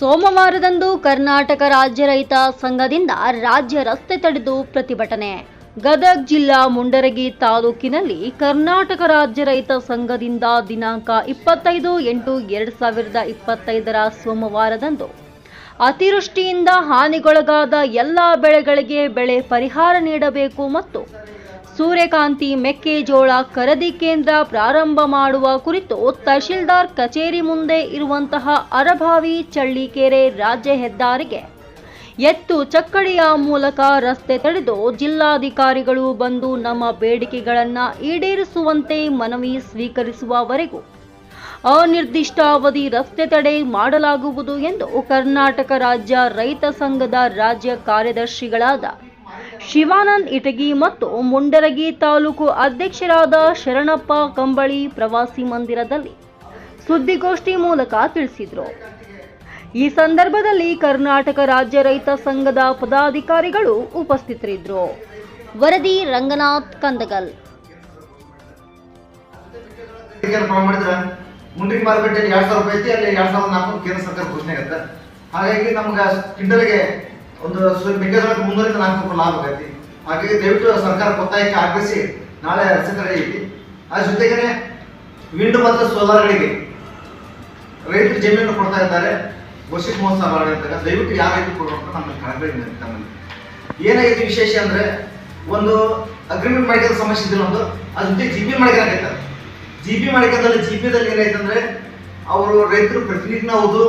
ಸೋಮವಾರದಂದು ಕರ್ನಾಟಕ ರಾಜ್ಯ ರೈತ ಸಂಘದಿಂದ ರಾಜ್ಯ ರಸ್ತೆ ತಡೆದು ಪ್ರತಿಭಟನೆ. ಗದಗ್ ಜಿಲ್ಲಾ ಮುಂಡರಗಿ ತಾಲೂಕಿನಲ್ಲಿ ಕರ್ನಾಟಕ ರಾಜ್ಯ ರೈತ ಸಂಘದಿಂದ ದಿನಾಂಕ ಇಪ್ಪತ್ತೈದು ಎಂಟು ಎರಡು ಸಾವಿರದ ಇಪ್ಪತ್ತೈದರ ಸೋಮವಾರದಂದು ಅತಿವೃಷ್ಟಿಯಿಂದ ಹಾನಿಗೊಳಗಾದ ಎಲ್ಲ ಬೆಳೆಗಳಿಗೆ ಬೆಳೆ ಪರಿಹಾರ ನೀಡಬೇಕು ಮತ್ತು ಸೂರ್ಯಕಾಂತಿ ಮೆಕ್ಕೆಜೋಳ ಖರೀದಿ ಕೇಂದ್ರ ಪ್ರಾರಂಭ ಮಾಡುವ ಕುರಿತು ತಹಶೀಲ್ದಾರ್ ಕಚೇರಿ ಮುಂದೆ ಇರುವಂತಹ ಅರಭಾವಿ ಚಳ್ಳಿಕೆರೆ ರಾಜ್ಯ ಹೆದ್ದಾರಿಗೆ ಎತ್ತು ಚಕ್ಕಡಿಯ ಮೂಲಕ ರಸ್ತೆ ತಡೆದು ಜಿಲ್ಲಾಧಿಕಾರಿಗಳು ಬಂದು ನಮ್ಮ ಬೇಡಿಕೆಗಳನ್ನು ಈಡೇರಿಸುವಂತೆ ಮನವಿ ಸ್ವೀಕರಿಸುವವರೆಗೂ ಅನಿರ್ದಿಷ್ಟಾವಧಿ ರಸ್ತೆ ತಡೆ ಮಾಡಲಾಗುವುದು ಎಂದು ಕರ್ನಾಟಕ ರಾಜ್ಯ ರೈತ ಸಂಘದ ರಾಜ್ಯ ಕಾರ್ಯದರ್ಶಿಗಳಾದ ಶಿವಾನಂದ್ ಇಟಗಿ ಮತ್ತು ಮುಂಡರಗಿ ತಾಲೂಕು ಅಧ್ಯಕ್ಷರಾದ ಶರಣಪ್ಪ ಕಂಬಳಿ ಪ್ರವಾಸಿ ಮಂದಿರದಲ್ಲಿ ಸುದ್ದಿಗೋಷ್ಠಿ ಮೂಲಕ ತಿಳಿಸಿದರು. ಈ ಸಂದರ್ಭದಲ್ಲಿ ಕರ್ನಾಟಕ ರಾಜ್ಯ ರೈತ ಸಂಘದ ಪದಾಧಿಕಾರಿಗಳು ಉಪಸ್ಥಿತರಿದ್ದರು. ವರದಿ ರಂಗನಾಥ್ ಕಂದಗಲ್. ಮಾಡಿದ್ರೆ ಮುಂದಿನ ಮಾರುಕಟ್ಟೆಯಲ್ಲಿ ಎರಡ್ ಸಾವಿರ ರೂಪಾಯಿ ಐತಿ, ಅಲ್ಲಿ ಎರಡ್ ಸಾವಿರದ ನಾಲ್ಕು ಕೇಂದ್ರ ಸರ್ಕಾರ ಘೋಷಣೆ ಆಗುತ್ತೆ. ಹಾಗಾಗಿ ನಮ್ಗೆ ಕ್ವಿಂಟಲ್ಗೆ ಒಂದು ಮೆಕ್ಕೆಜೋಳಕ್ಕೆ ಮುನ್ನೂರಿಂದ ನಾಲ್ಕು ರೂಪಾಯಿ ಲಾಭ ಆಗೈತಿ. ಹಾಗಾಗಿ ದಯವಿಟ್ಟು ಸರ್ಕಾರ ಒತ್ತಾಯಕ್ಕೆ ಆಗ್ರಹಿಸಿ, ನಾಳೆ ರಸ್ತೆ ಐತಿ. ಅದ್ರ ಜೊತೆಗೇನೆ ವಿಂಡ್ ಮತ್ತು ಸೋಲಾರ್ಗಳಿಗೆ ರೈತರು ಜಮೀನು ಕೊಡ್ತಾ ಇದ್ದಾರೆ. ವರ್ಷಿಕ ಮಹೋತ್ಸವ ಮಾಡಿದಾಗ ದಯವಿಟ್ಟು ಯಾವ ರೈತರು ಕೊಡುವಂತ ನಮ್ಮ ಕಳಕಳಿ ವಿನಂತಿ ತಮ್ಮಲ್ಲಿ ಏನಾಗೈತಿ ವಿಶೇಷ ಅಂದ್ರೆ ಒಂದು ಅಗ್ರಿಮೆಂಟ್ ಮಾಡಿದ ಸಮಸ್ಯೆ ಇದ್ದಿಲ್ಲ ಒಂದು. ಅದ್ರ ಜೊತೆ ಜಿ ಪಿ ಆಗೈತೆ ಜಿ ಪಿ ಮಾಡ್ಕೊಂಡಲ್ಲಿ ಜಿ ಪಿದಲ್ಲಿ ಏನಾಯ್ತಂದ್ರೆ ಅವರು ರೈತರು ಪ್ರತಿನಿಧಿನ ಹೌದು,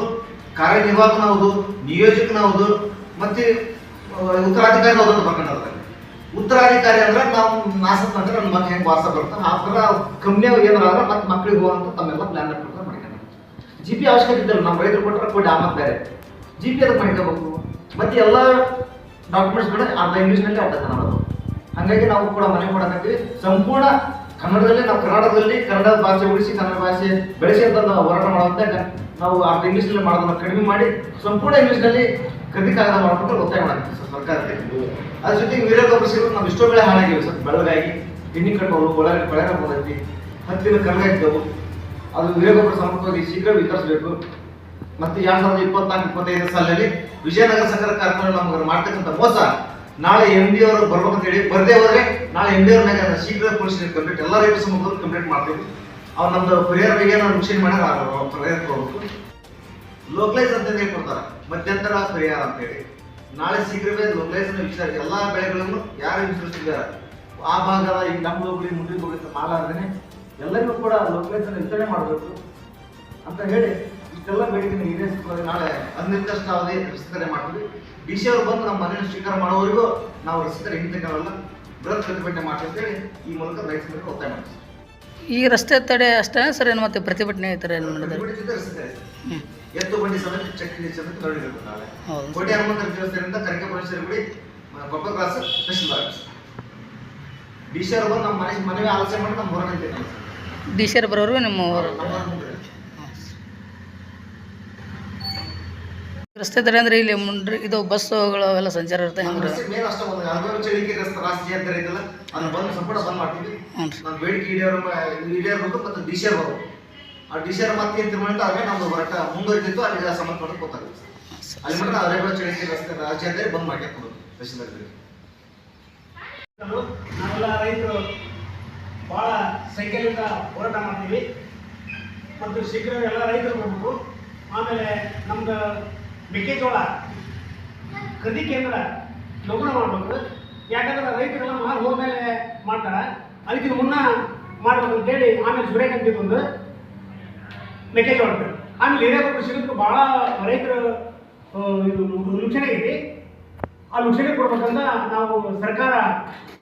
ಕಾರ್ಯನಿರ್ವಾಹಕನ ಹೌದು, ನಿಯೋಜಕನ ಹೌದು ಮತ್ತೆ ಉತ್ತರಾಧಿಕಾರಿ ಅಂತ ಬರ್ಕೊಂಡಾರೆ ಉತ್ತರಾಧಿಕಾರಿ ಅಂದ್ರೆ ನಾವು ನಾಸತ್ ನಂತರ ನನ್ನ ಮನೆ ಹೆಂಗ್ ವಾಸ ಬರುತ್ತೆ ಆ ಥರ ಕಮ್ಮಿ ಏನಾರ ಆದ್ರೆ ಮತ್ತೆ ಮಕ್ಳಿಗೆ ಹೋಗಂತ ತಮ್ಮೆಲ್ಲ ಪ್ಲಾನ್ ಮಾಡ್ಕೊಂಡು ಮಾಡ್ಕೊಂಡು ಜಿ ಪಿ ಅವಶ್ಯಕತೆ ಇದ್ದಲ್ಲ ನಮ್ಮ ರೈತರು ಕೊಟ್ಟರೆ ಕೊಡಿ ಆಮತ್ ಬೇರೆ. ಜಿ ಪಿ ಅದಕ್ಕೆ ಮಾಡ್ಕೋಬೇಕು ಮತ್ತೆ ಎಲ್ಲ ಡಾಕ್ಯುಮೆಂಟ್ಸ್ಗಳು ಅರ್ಧ ಇಂಗ್ಲೀಷ್ನಲ್ಲಿ ಅಡ್ಡ ಕನ್ನಡ ಹಾಗಾಗಿ ನಾವು ಕೂಡ ಮನೆ ಮಾಡಕತ್ತೀವಿ ಸಂಪೂರ್ಣ ಕನ್ನಡದಲ್ಲಿ, ನಾವು ಕನ್ನಡದಲ್ಲಿ ಕನ್ನಡ ಭಾಷೆ ಉಳಿಸಿ, ಕನ್ನಡ ಭಾಷೆ ಬೆಳೆಸಿ ಅಂತ ನಾವು ಹೋರಾಟ ಮಾಡುವಂತ ನಾವು ಅರ್ಧ ಇಂಗ್ಲೀಷ್ನಲ್ಲಿ ಮಾಡೋದನ್ನ ಕಡಿಮೆ ಮಾಡಿ, ಸಂಪೂರ್ಣ ಇಂಗ್ಲೀಷ್ನಲ್ಲಿ ಕೃತಿ ಕಾಗದ ಮಾಡ್ಕೊಂಡು ಒತ್ತಾಯ ಮಾಡ್ತೀವಿ ಸರ್, ಸರ್ಕಾರಕ್ಕೆ. ಅದ್ರ ಜೊತೆಗೆ ವೀರಗೊಬ್ಬರ ಸಿಗೋದು ನಾವು ಎಷ್ಟೋ ಬೆಳೆ ಹಾಳಾಗಿವೆ ಸರ್ ಬೆಳಗಾಗಿ ಎಣ್ಣೆ ಕಟ್ಟೋದು ಒಳಗಡೆ ಕೊಳೆಗ ಬಂದೈತಿ ಹತ್ತಿನ ಕರ್ಗಾಯ್ತವು ಅದು ವೀರಗೊಬ್ಬರ ಸಮರ್ಥವಾಗಿ ಶೀಘ್ರ ವಿತರಿಸಬೇಕು. ಮತ್ತೆ ಎರಡ್ ಸಾವಿರದ ಇಪ್ಪತ್ನಾಲ್ಕು ಇಪ್ಪತ್ತೈದು ಸಾಲಲ್ಲಿ ವಿಜಯನಗರ ಸಕ್ಕರೆ ಕಾರ್ಖಾನೆ ನಮ್ಗೆ ಮಾಡ್ತಕ್ಕಂಥ ಮೋಸ, ನಾಳೆ ಎಂ ಡಿ ಅವರು ಅಂತ ಹೇಳಿ ಬರದೇ ಹೋದ್ರೆ ನಾಳೆ ಎಂ ಡಿ ಅವ್ರ ಮ್ಯಾಗ ಶೀಘ್ರ ಪೊಲೀಸ್ ಕಂಪ್ಲೀಟ್, ಎಲ್ಲ ರೈತರ ಸಮೂಹದಲ್ಲಿ ಕಂಪ್ಲೀಟ್ ಮಾಡ್ತೀವಿ. ಅವ್ರು ನಮ್ದು ಪರಿಹಾರ ಬಗ್ಗೆ ನಾವು ಮುಗಿಸಿ ಮಾಡಿ ಪರಿಹಾರ ಕೊಡ್ಬೇಕು. ಲೋಕಲೈಸ್ ಅಂತ ಹೇಳಿ ಕೊಡ್ತಾರೆ? ಮಧ್ಯಂತರ ಪರಿಹಾರ ಅಂತ ಹೇಳಿ. ನಾಳೆ ಶೀಘ್ರವೇ ಲೋಕಲೈಸ್ ವಿಚಾರ ಎಲ್ಲ ಬೆಳೆಗಳನ್ನು ಯಾರು ವಿಸ್ತರಿಸಿದ್ದಾರೆ ಆ ಭಾಗದ ಈಗ ನಮ್ಮ ಹೋಗ್ಲಿ ಮುಂದಿನ ಹೋಗುತ್ತೆ ಮಾಲ ಅಂದ್ರೆ ಎಲ್ಲರಿಗೂ ಕೂಡ ಲೋಕಲೈಸ್ ಅನ್ನು ವಿತರಣೆ ಮಾಡಬೇಕು ಅಂತ ಹೇಳಿ ಇಷ್ಟೆಲ್ಲ ಬೇಡಿಕೆ ಈಡೇರಿಸಿಕೊಳ್ಳಿ ನಾಳೆ ಅನಿರ್ದಿಷ್ಟ ಅವಧಿ ವಿಸ್ತರಣೆ ಮಾಡ್ತೀವಿ. ಡಿ ಸಿ ಅವರು ಬಂದು ನಮ್ಮ ಮನೆಯನ್ನು ಸ್ವೀಕಾರ ಮಾಡೋವರೆಗೂ ನಾವು ರಸೀಕರಣ ಹಿಂತೆಗೆಲ್ಲ ಬೃಹತ್ ಪ್ರತಿಭಟನೆ ಮಾಡ್ತೀವಿ ಈ ಮೂಲಕ ರೈತ ಸಂಘಕ್ಕೆ ಒತ್ತಾಯ ಮಾಡ್ತೀವಿ. ಈ ರಸ್ತೆ ತಡೆ ಅಷ್ಟೇ ಸರ್ ಏನು ಮತ್ತೆ ಪ್ರತಿಭಟನೆ ಈ ಥರ ಏನು ಮಾಡಿದ್ದಾರೆ? ಎತ್ತು ಬಂಡಿ ಸಮೇತ ಚಕ್ರಿ ಸಮೇತ ನೋಡಿರ್ಬೇಕು ನಾಳೆ ಕೋಟೆ ಹನುಮಂತರ ದೇವಸ್ಥಾನದಿಂದ ಕನಕ ಪರಮೇಶ್ವರಿ ಗುಡಿ ಪಪ್ಪ ಕ್ಲಾಸ್ ಸ್ಪೆಷಲ್ ಡಿ ಸಿ ಅವರು ನಮ್ಮ ಮನೆ ಮನವಿ ಆಲೋಚನೆ ಮಾಡಿ ನಮ್ಮ ಹೊರಗೆ ನಿಂತಿದ್ದಾರೆ ಡಿ ಸಿ ಆರ್ ಬರೋರು ನಿಮ್ಮ. ರಸ್ತೆ ತಡೆ ಅಂದ್ರೆ ಇಲ್ಲಿ ಮುಂಡ್ರಿ ಇದು ಬಸ್ಸುಗಳು ಅವೆಲ್ಲ ಸಂಚಾರ ಇರುತ್ತೆ ಹೆಂಗ್ ಹೆಂಗ್ರಿ ಮೇನ್ ಅಷ್ಟೇ ಒಂದು ಯಾವ್ದಾದ್ರು ಚಳಿಕೆ ರಸ್ತೆ ರಾಷ್ಟ್ರೀಯ ಅಂತ ಐತಲ್ಲ ಅದನ್ನ ಬಂದು ಸಂಪೂರ್ಣ ಬಂದ್ ಮಾಡ್ತೀವಿ. ನಮ್ಮ ಬೇಡಿಕೆ ಈಡೇರ ಈಡೇರ್ಬೇಕು ಮತ್ತು ಡಿ ಸಿ ಆರ್ ಬರೋದು ಆ ಡಿಶರ್ ಮತ್ತೆ ಏನು ತೀರ್ಮಾನ ಅದೇ ನಮ್ದು ಹೊರಟ ಮುಂದುವರಿತಿತ್ತು ಅಲ್ಲಿ ಸಂಬಂಧಪಟ್ಟ ಗೊತ್ತಾಗುತ್ತೆ. ಅಲ್ಲಿ ಮಾತ್ರ ಅವರೇ ಚಳಿಕೆ ರಸ್ತೆ ರಾಜ್ಯ ಅಂತ ಬಂದ್ ಮಾಡ್ಕೊಂಡು ತಹಶೀಲ್ದಾರ್ ನಾವೆಲ್ಲ ರೈತರು ಭಾಳ ಸಂಖ್ಯೆಯಿಂದ ಹೋರಾಟ ಮಾಡ್ತೀವಿ. ಮತ್ತು ಶೀಘ್ರ ಎಲ್ಲ ರೈತರು ಬರಬೇಕು. ಆಮೇಲೆ ನಮ್ದು ಮೆಕ್ಕೆಜೋಳ ಖರೀದಿ ಕೇಂದ್ರ ಲಗ್ನ ಮಾಡಬೇಕು. ಯಾಕಂದ್ರೆ ರೈತರೆಲ್ಲ ಮಾರು ಹೋದ್ಮೇಲೆ ಮಾಡ್ತಾರೆ. ಅದಕ್ಕಿಂತ ಮುನ್ನ ಮಾಡ್ಬೇಕು ಅಂತೇಳಿ ಆಮೇಲೆ ಸೂರ್ಯಕಾಂತಿ ಬಂದು ಮೆಕ್ಕೆಜೋಳ ಆಮೇಲೆ ಹಿರೇಗೊಬ್ಬರು ಸಿಗೋದಕ್ಕೆ ಭಾಳ ರೈತರ ಇದು ಲುಕ್ಷಣೆ ಐತಿ ಆ ಲುಕ್ಷಣೆ ಕೊಡ್ಬೇಕಂತ ನಾವು ಸರ್ಕಾರ